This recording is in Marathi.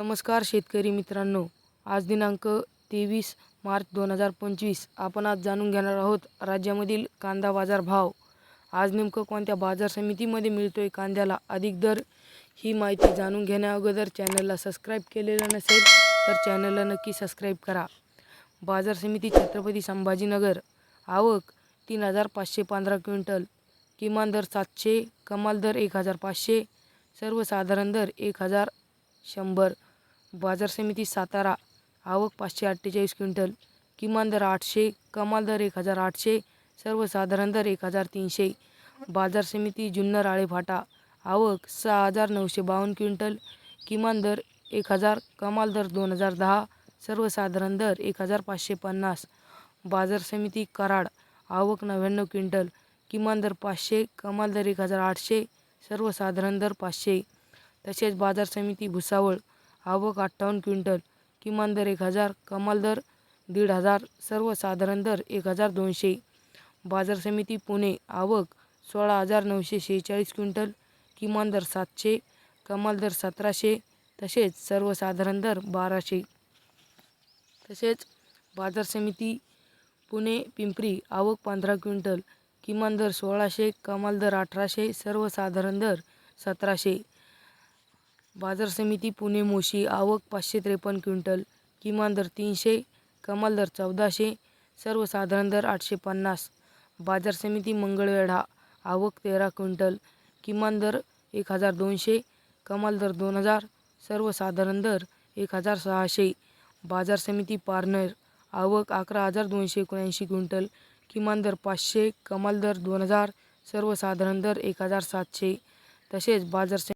नमस्कार शेतकरी मित्रांनो. आज दिनांक तेवीस मार्च दोन हजार पंचवीस. आपण आज जाणून घेणार आहोत राज्यामधील कांदा बाजार भाव. आज नेमकं कोणत्या बाजार समितीमध्ये मिळतो आहे कांद्याला अधिक दर ही माहिती जाणून घेण्याअगोदर चॅनलला सबस्क्राईब केलेलं नसेल तर चॅनलला नक्की सबस्क्राईब करा. बाजार समिती छत्रपती संभाजीनगर. आवक तीन हजार पाचशे पंधरा क्विंटल. किमान दर सातशे कमाल दर एक हजार पाचशे. सर्वसाधारण दर एक हजार शंभर. बाजार समिती सातारा आवक पाचशे अठ्ठेचाळीस क्विंटल किमान दर आठशे कमाल दर एक हजार आठशे सर्वसाधारण दर एक हजार तीनशे. बाजार समिती जुन्नर आळेफाटा आवक सहा हजार नऊशे बावन्न क्विंटल किमान दर एक हजार कमाल दर दोन हजार दहा सर्वसाधारण दर एक हजार पाचशे पन्नास. बाजार समिती कराड आवक नव्याण्णव क्विंटल किमान दर पाचशे कमाल दर एक हजार आठशे सर्वसाधारण दर पाचशे. तसेच बाजार समिती भुसावळ आवक अठ्ठावन्न क्विंटल किमान दर एक हजार कमाल दर दीड हजार सर्वसाधारण दर एक हजार दोनशे. बाजार समिती पुणे आवक सोळा हजार नऊशे शेहेचाळीस क्विंटल किमान दर सातशे कमाल दर सतराशे तसेच सर्वसाधारण दर बाराशे. तसेच बाजार समिती पुणे पिंपरी आवक पंधरा क्विंटल किमान दर सोळाशे कमाल दर अठराशे सर्वसाधारण दर सतराशे. बाजार समिती पुणे मोशी आवक पाचशे त्रेपन्न क्विंटल किमान दर तीनशे कमाल दर चौदाशे सर्वसाधारण दर आठशे पन्नास. बाजार समिती मंगळवेढा आवक तेरा क्विंटल किमान दर एक हजार दोनशे कमाल दर दोन हजार सर्वसाधारण दर एक हजार सहाशे. बाजार समिती पारनेर आवक अकरा हजार दोनशे एकोणऐंशी क्विंटल किमान दर पाचशे कमाल दर दोन हजार सर्वसाधारण दर एक हजार सातशे. तसेच बाजार समिती